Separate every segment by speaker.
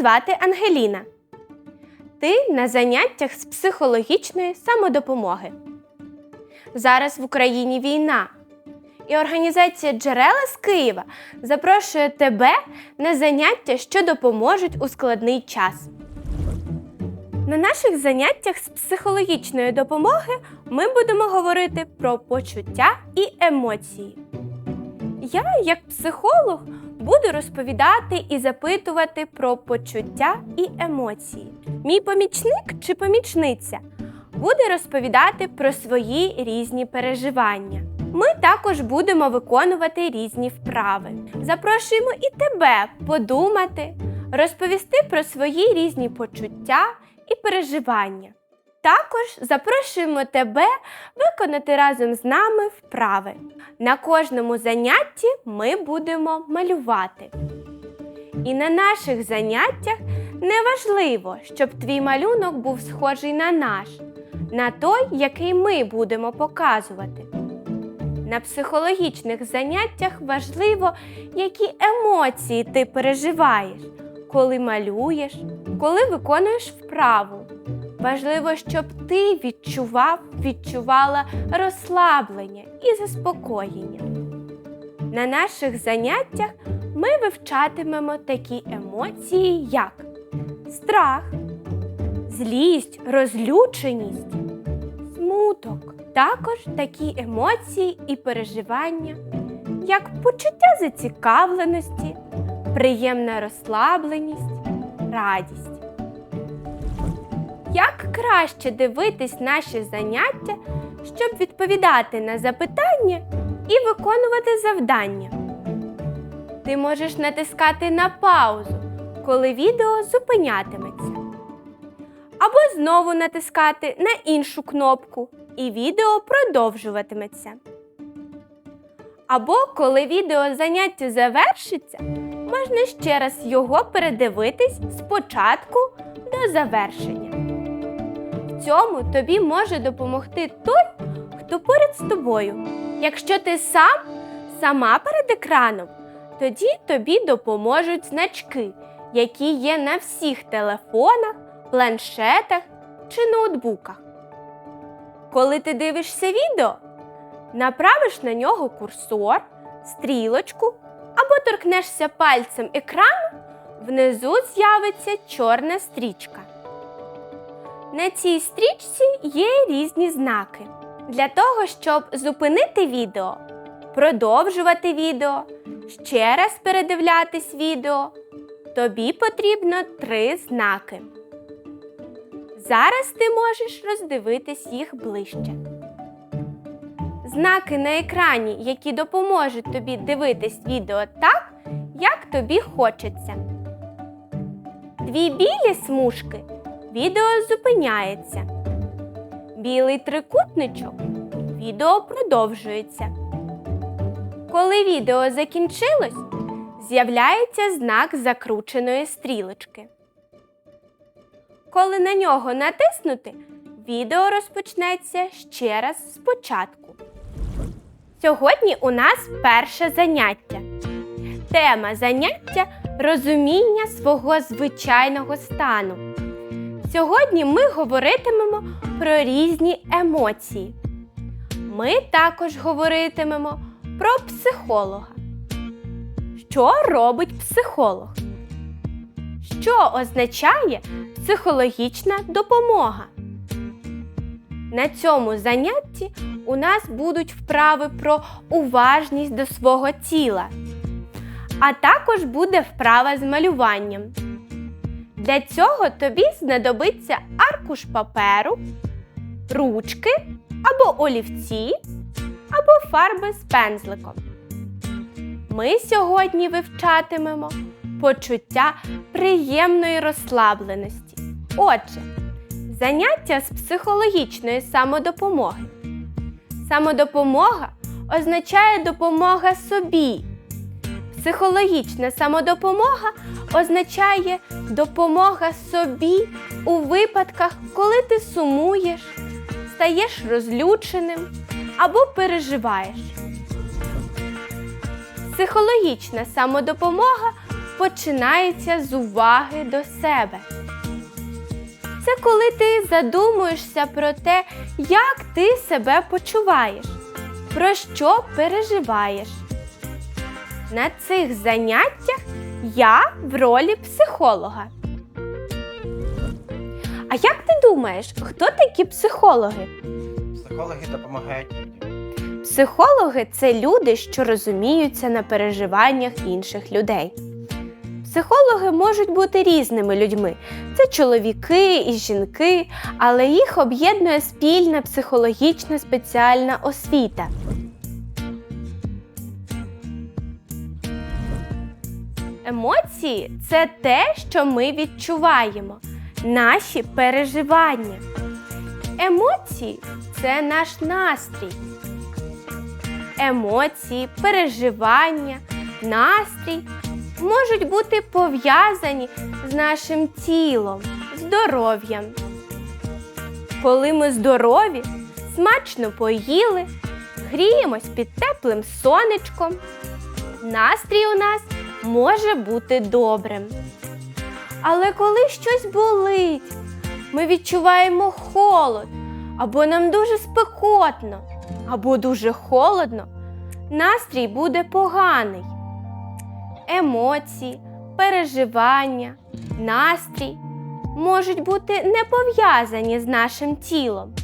Speaker 1: Звати Ангеліна. Ти на заняттях з психологічної самодопомоги. Зараз в Україні війна. І організація Джерела з Києва запрошує тебе на заняття, що допоможуть у складний час. На наших заняттях з психологічної допомоги ми будемо говорити про почуття і емоції. Я, як психолог, буду розповідати і запитувати про почуття і емоції. Мій помічник чи помічниця буде розповідати про свої різні переживання. Ми також будемо виконувати різні вправи. Запрошуємо і тебе подумати, розповісти про свої різні почуття і переживання. Також запрошуємо тебе виконати разом з нами вправи. На кожному занятті ми будемо малювати. І на наших заняттях неважливо, щоб твій малюнок був схожий на наш, на той, який ми будемо показувати. На психологічних заняттях важливо, які емоції ти переживаєш, коли малюєш, коли виконуєш вправу. Важливо, щоб ти відчував, відчувала розслаблення і заспокоєння. На наших заняттях ми вивчатимемо такі емоції, як страх, злість, розлюченість, смуток. Також такі емоції і переживання, як почуття зацікавленості, приємна розслабленість, радість. Як краще дивитись наші заняття, щоб відповідати на запитання і виконувати завдання? Ти можеш натискати на паузу, коли відео зупинятиметься. Або знову натискати на іншу кнопку, і відео продовжуватиметься. Або коли відео заняття завершиться, можна ще раз його передивитись спочатку до завершення. Цьому тобі може допомогти той, хто поряд з тобою. Якщо ти сам сама перед екраном, тоді тобі допоможуть значки, які є на всіх телефонах, планшетах чи ноутбуках. Коли ти дивишся відео, направиш на нього курсор, стрілочку або торкнешся пальцем екрану, внизу з'явиться чорна стрічка. На цій стрічці є різні знаки. Для того, щоб зупинити відео, продовжувати відео, ще раз передивлятись відео, тобі потрібно три знаки. Зараз ти можеш роздивитись їх ближче. Знаки на екрані, які допоможуть тобі дивитись відео так, як тобі хочеться. Дві білі смужки відео зупиняється. Білий трикутничок відео продовжується. Коли відео закінчилось, з'являється знак закрученої стрілочки. Коли на нього натиснути, відео розпочнеться ще раз спочатку. Сьогодні у нас перше заняття. Тема заняття розуміння свого звичайного стану. Сьогодні ми говоритимемо про різні емоції. Ми також говоритимемо про психолога. Що робить психолог? Що означає психологічна допомога? На цьому занятті у нас будуть вправи про уважність до свого тіла, а також буде вправа з малюванням. Для цього тобі знадобиться аркуш паперу, ручки або олівці, або фарби з пензликом. Ми сьогодні вивчатимемо почуття приємної розслабленості. Отже, заняття з психологічної самодопомоги. Самодопомога означає допомога собі. Психологічна самодопомога означає допомога собі у випадках, коли ти сумуєш, стаєш розлюченим або переживаєш. Психологічна самодопомога починається з уваги до себе. Це коли ти задумуєшся про те, як ти себе почуваєш, про що переживаєш. На цих заняттях я в ролі психолога. А як ти думаєш, хто такі психологи?
Speaker 2: Психологи допомагають людям.
Speaker 1: Психологи це люди, що розуміються на переживаннях інших людей. Психологи можуть бути різними людьми. Це чоловіки і жінки, але їх об'єднує спільна психологічна спеціальна освіта. Емоції це те, що ми відчуваємо, наші переживання. Емоції це наш настрій. Емоції, переживання, настрій можуть бути пов'язані з нашим тілом, здоров'ям. Коли ми здорові, смачно поїли, гріємось під теплим сонечком, настрій у нас може бути добрим. Але коли щось болить, ми відчуваємо холод, або нам дуже спекотно, або дуже холодно, настрій буде поганий. Емоції, переживання, настрій можуть бути не пов'язані з нашим тілом.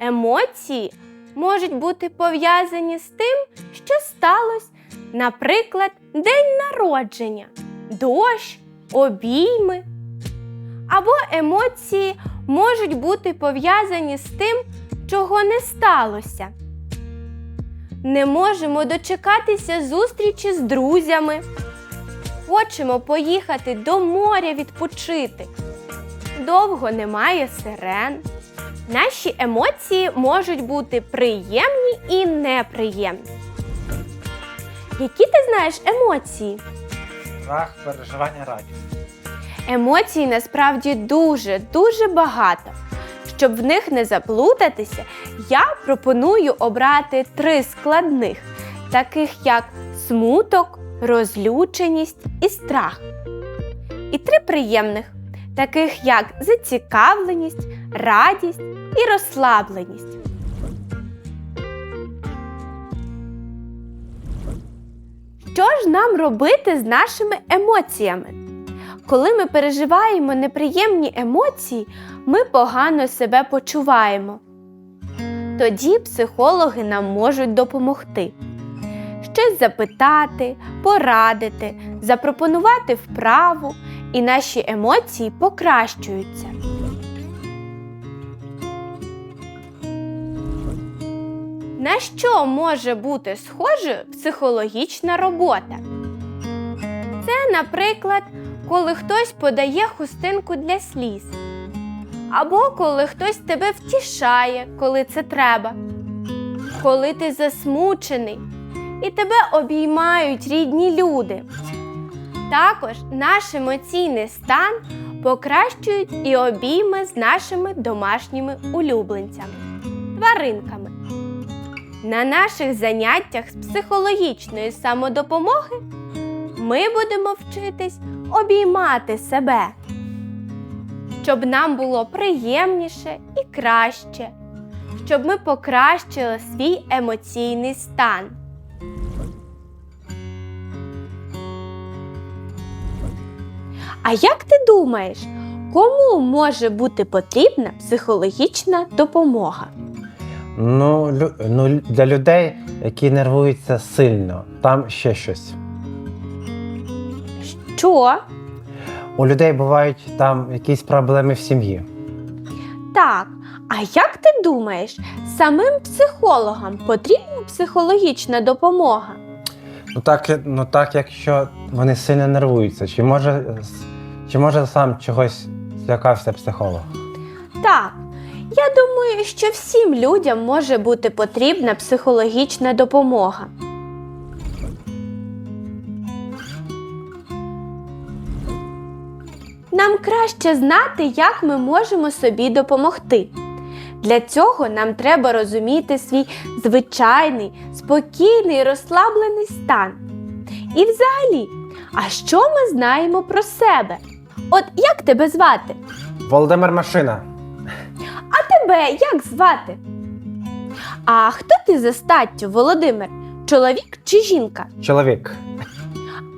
Speaker 1: Емоції можуть бути пов'язані з тим, що сталося, наприклад, день народження, дощ, обійми. Або емоції можуть бути пов'язані з тим, чого не сталося. Не можемо дочекатися зустрічі з друзями. Хочемо поїхати до моря відпочити. Довго немає сирен. Наші емоції можуть бути приємні і неприємні. Які ти знаєш емоції?
Speaker 2: Страх, переживання, радість.
Speaker 1: Емоцій насправді дуже, дуже багато. Щоб в них не заплутатися, я пропоную обрати три складних, таких як смуток, розлюченість і страх. І три приємних, таких як зацікавленість, радість і розслабленість. Що ж нам робити з нашими емоціями? Коли ми переживаємо неприємні емоції, ми погано себе почуваємо. Тоді психологи нам можуть допомогти. Щось запитати, порадити, запропонувати вправу, і наші емоції покращуються. На що може бути схожою психологічна робота? Це, наприклад, коли хтось подає хустинку для сліз, або коли хтось тебе втішає, коли це треба, коли ти засмучений і тебе обіймають рідні люди. Також наш емоційний стан покращують і обійми з нашими домашніми улюбленцями, тваринками. На наших заняттях з психологічної самодопомоги ми будемо вчитись обіймати себе, щоб нам було приємніше і краще, щоб ми покращили свій емоційний стан. А як ти думаєш, кому може бути потрібна психологічна допомога?
Speaker 2: Ну, лю, ну, для людей, які нервуються сильно, там ще щось.
Speaker 1: Що?
Speaker 2: У людей бувають там якісь проблеми в сім'ї.
Speaker 1: Так, а як ти думаєш, самим психологам потрібна психологічна допомога?
Speaker 2: Ну так, ну так, якщо вони сильно нервуються, чи може, чи може сам чогось злякався психолог?
Speaker 1: Так, я думаю, що всім людям може бути потрібна психологічна допомога. Нам краще знати, як ми можемо собі допомогти. Для цього нам треба розуміти свій звичайний, спокійний, розслаблений стан. І взагалі, А що ми знаємо про себе? От як тебе звати?
Speaker 2: Володимир Машина.
Speaker 1: А тебе як звати? А хто ти за статтю, Володимир? Чоловік чи жінка?
Speaker 2: Чоловік.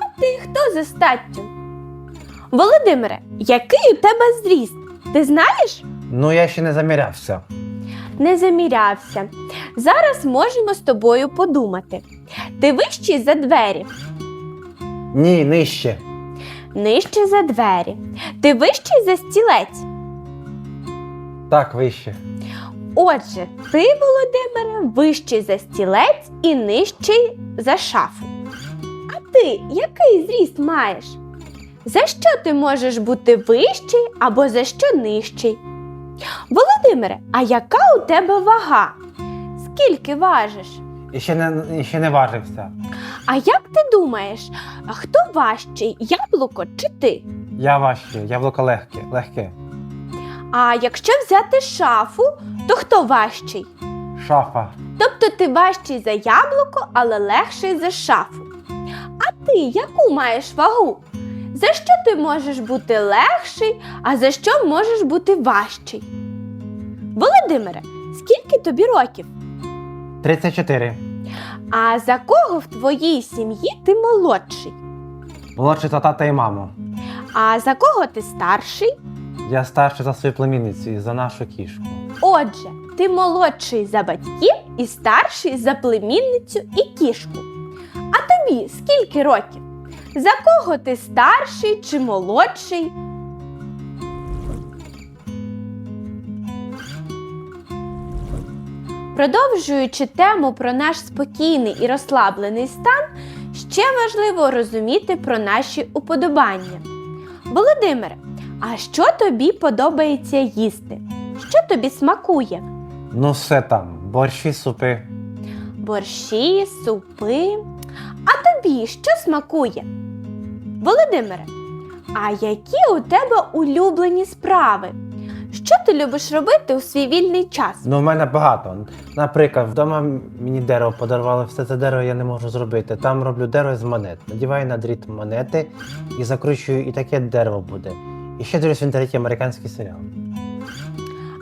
Speaker 1: А Ти хто за статтю? Володимире, який у тебе зріст? Ти знаєш?
Speaker 2: Ну, я ще не замірявся.
Speaker 1: Не замірявся. Зараз можемо з тобою подумати. Ти вищий за двері,
Speaker 2: Ні, нижче.
Speaker 1: нижче за двері. Ти вищий за стілець.
Speaker 2: Так, вище.
Speaker 1: Отже, ти, Володимире, вищий за стілець і нижчий за шафу. А ти який зріст маєш? За що ти можеш бути вищий або за що нижчий? Володимире, а яка у тебе вага? Скільки важиш?
Speaker 2: І ще не, і ще не важився.
Speaker 1: А як ти думаєш, хто важчий, яблуко чи ти?
Speaker 2: Я важче, яблуко легке, легке.
Speaker 1: А якщо взяти шафу, то хто важчий?
Speaker 2: Шафа.
Speaker 1: Тобто ти важчий за яблуко, але легший за шафу. А ти яку маєш вагу? За що ти можеш бути легший, а за що можеш бути важчий? Володимире, скільки тобі років?
Speaker 2: 34.
Speaker 1: А за кого в твоїй сім'ї ти молодший?
Speaker 2: Молодший за тата і маму.
Speaker 1: А за кого ти старший?
Speaker 2: Я старший за свою племінницю і за нашу кішку.
Speaker 1: Отже, ти молодший за батьків і старший за племінницю і кішку. А тобі скільки років? За кого ти старший чи молодший? Продовжуючи тему про наш спокійний і розслаблений стан, ще важливо розуміти про наші уподобання. Володимире, а що тобі подобається їсти? Що тобі смакує?
Speaker 2: Ну, все там. Борщі, супи.
Speaker 1: Борщі, супи. А тобі що смакує? Володимире, а які у тебе улюблені справи? Що ти любиш робити у свій вільний час?
Speaker 2: Ну, в мене багато. Наприклад, вдома мені дерево подарували, все це дерево я не можу зробити. Там роблю дерево з монет. Надіваю на дріт монети і закручую, і таке дерево буде. І ще дивлюсь в інтернеті американський серіал.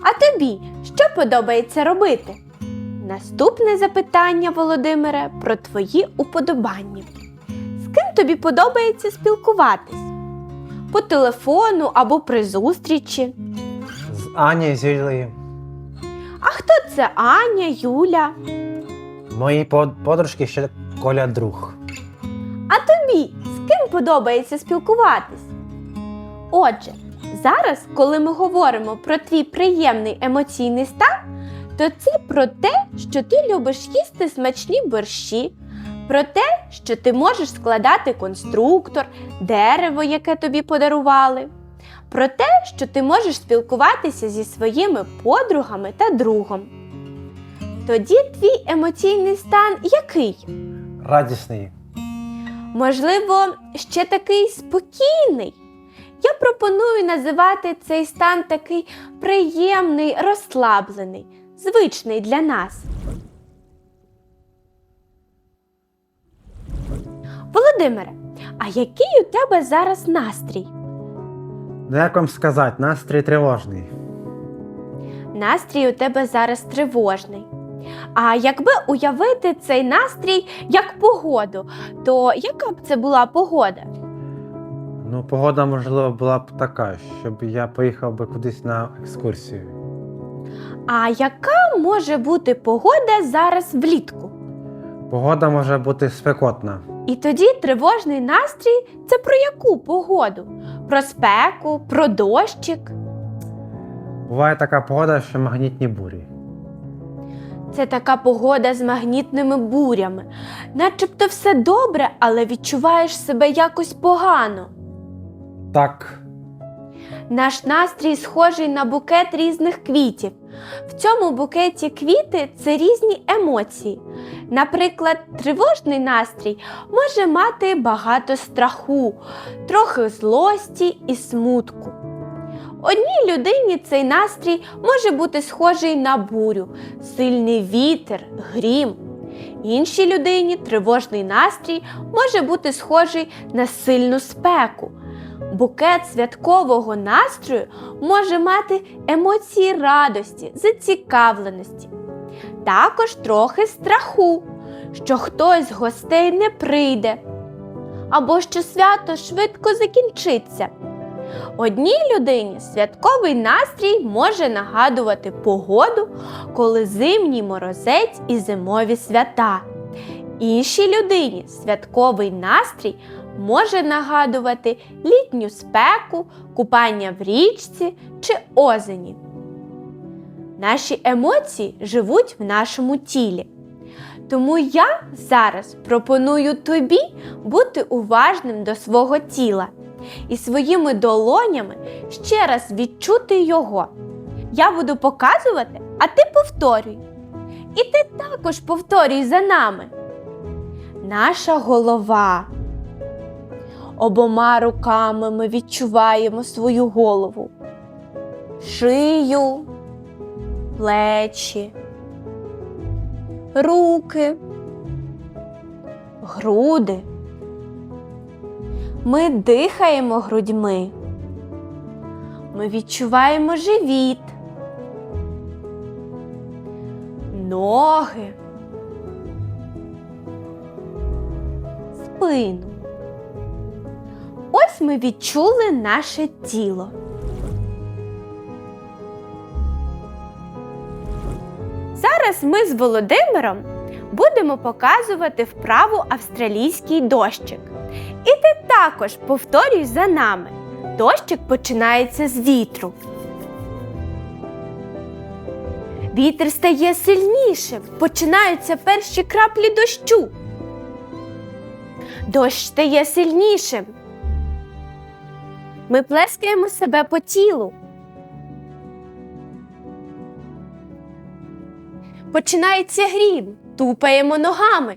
Speaker 1: А тобі що подобається робити? Наступне запитання, Володимире, про твої уподобання. З ким тобі подобається спілкуватись? По телефону або при зустрічі?
Speaker 2: З Ані, з Юлією.
Speaker 1: А хто це Аня, Юля?
Speaker 2: Мої под- подружки ще Коля друг.
Speaker 1: А тобі з ким подобається спілкуватись? Отже, зараз, коли ми говоримо про твій приємний емоційний стан, то це про те, що ти любиш їсти смачні борщі, про те, що ти можеш складати конструктор, дерево, яке тобі подарували, про те, що ти можеш спілкуватися зі своїми подругами та другом. Тоді твій емоційний стан який?
Speaker 2: Радісний.
Speaker 1: Можливо, ще такий спокійний. Я пропоную називати цей стан такий приємний, розслаблений, звичний для нас. Володимире, а який у тебе зараз настрій?
Speaker 2: Ну, як вам сказати, настрій тривожний.
Speaker 1: Настрій у тебе зараз тривожний. А якби уявити цей настрій як погоду, то яка б це була погода?
Speaker 2: Ну, погода, можливо, була б така, щоб я поїхав би кудись на екскурсію.
Speaker 1: А яка може бути погода зараз влітку?
Speaker 2: Погода може бути спекотна.
Speaker 1: І тоді тривожний настрій це про яку погоду? Про спеку, про дощик.
Speaker 2: Буває така погода, що магнітні бурі.
Speaker 1: Це така погода з магнітними бурями. Начебто все добре, але відчуваєш себе якось погано.
Speaker 2: Так,
Speaker 1: Наш настрій схожий на букет різних квітів. В цьому букеті квіти це різні емоції. Наприклад, тривожний настрій може мати багато страху, трохи злості і смутку. Одній людині цей настрій може бути схожий на бурю, сильний вітер, грім. Іншій людині тривожний настрій може бути схожий на сильну спеку. Букет святкового настрою може мати емоції радості, зацікавленості, також трохи страху, що хтось з гостей не прийде, або що свято швидко закінчиться. Одній людині святковий настрій може нагадувати погоду, коли зимній морозець і зимові свята. Іншій людині святковий настрій може нагадувати літню спеку, купання в річці чи озені. Наші емоції живуть в нашому тілі. Тому я зараз пропоную тобі бути уважним до свого тіла і своїми долонями ще раз відчути його. Я буду показувати, а ти повторюй. І ти також повторюй за нами. Наша голова. Обома руками ми відчуваємо свою голову, шию, плечі, руки, груди. Ми дихаємо грудьми. Ми відчуваємо живіт, ноги, спину. Ось ми відчули наше тіло. Зараз ми з Володимиром будемо показувати вправу австралійський дощик. І ти також повторюй за нами. Дощик починається з вітру. Вітер стає сильнішим. Починаються перші краплі дощу. Дощ стає сильнішим. Ми плескаємо себе по тілу. Починається грім, тупаємо ногами.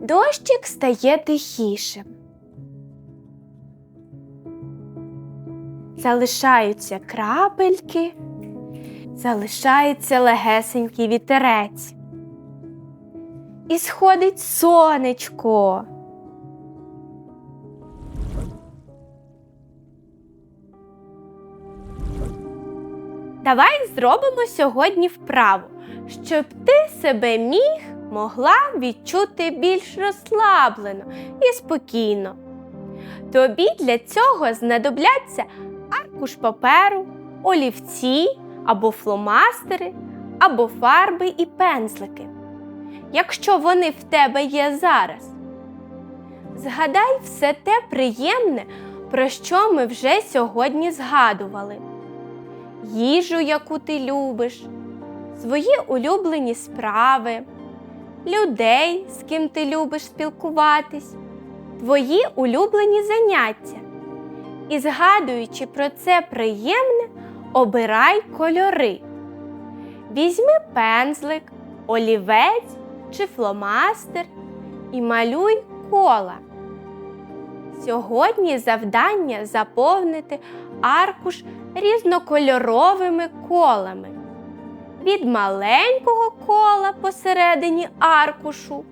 Speaker 1: Дощик стає тихішим. Залишаються крапельки, залишається легесенький вітерець. І сходить сонечко. Давай зробимо сьогодні вправу, щоб ти себе міг могла відчути більш розслаблено і спокійно. Тобі для цього знадобляться аркуш паперу, олівці або фломастери, або фарби і пензлики. Якщо вони в тебе є зараз. Згадай все те приємне, про що ми вже сьогодні згадували. Їжу, яку ти любиш, свої улюблені справи, людей, з ким ти любиш спілкуватись, твої улюблені заняття. І згадуючи про це приємне, обирай кольори. Візьми пензлик, олівець чи фломастер і малюй кола. Сьогодні завдання заповнити аркуш різнокольоровими колами. Від маленького кола посередині аркушу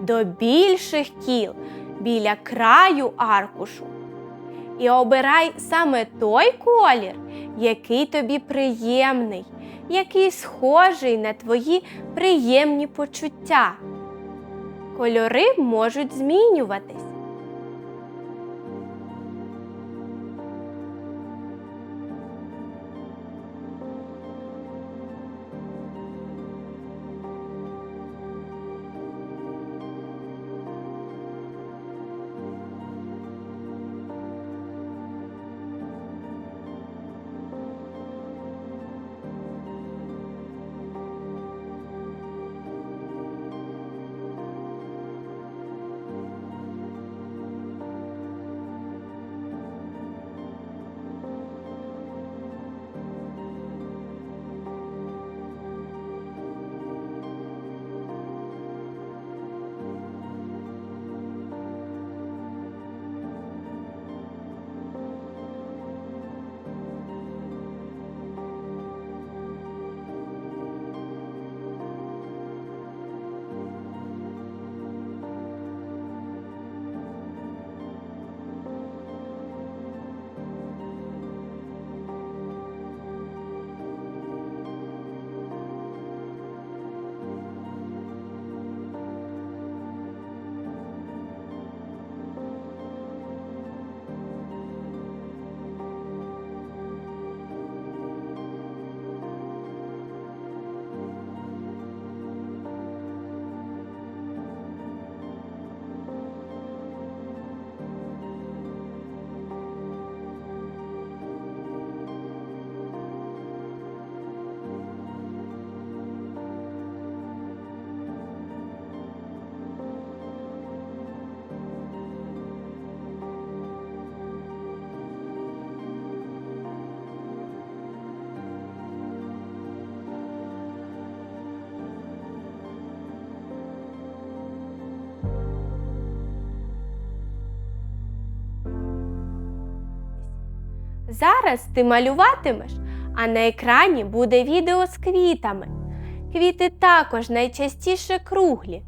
Speaker 1: до більших кіл біля краю аркушу. І обирай саме той колір, який тобі приємний, який схожий на твої приємні почуття. Кольори можуть змінюватись. Зараз ти малюватимеш, а на екрані буде відео з квітами. Квіти також найчастіше круглі.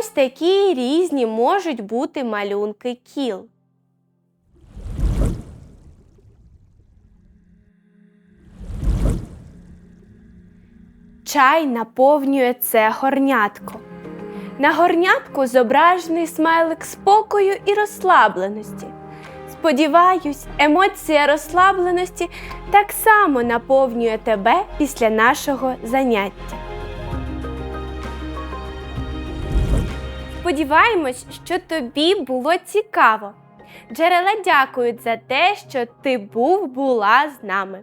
Speaker 1: Ось такі різні можуть бути малюнки кіл. Чай наповнює це горнятко. На горнятку зображений смайлик спокою і розслабленості. Сподіваюсь, емоція розслабленості так само наповнює тебе після нашого заняття. Сподіваємось, що тобі було цікаво. Джерела дякують за те, що ти був була з нами.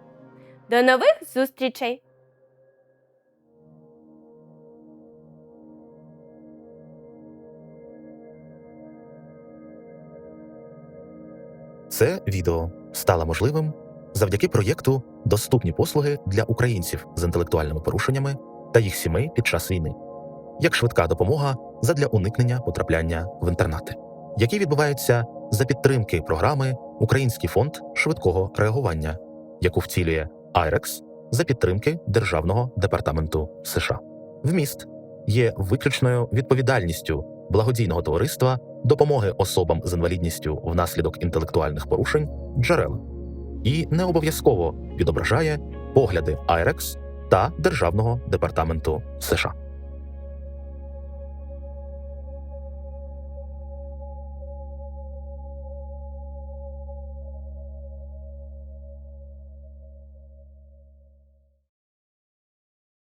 Speaker 1: До нових зустрічей!
Speaker 3: Це відео стало можливим завдяки проєкту Доступні послуги для українців з інтелектуальними порушеннями та їх сімей під час війни, як швидка допомога задля уникнення потрапляння в інтернати, які відбуваються за підтримки програми Український фонд швидкого реагування, яку вцілює IREX за підтримки Державного департаменту США. Вміст є виключною відповідальністю благодійного товариства допомоги особам з інвалідністю внаслідок інтелектуальних порушень джерела і не обов'язково відображає погляди IREX та Державного департаменту США.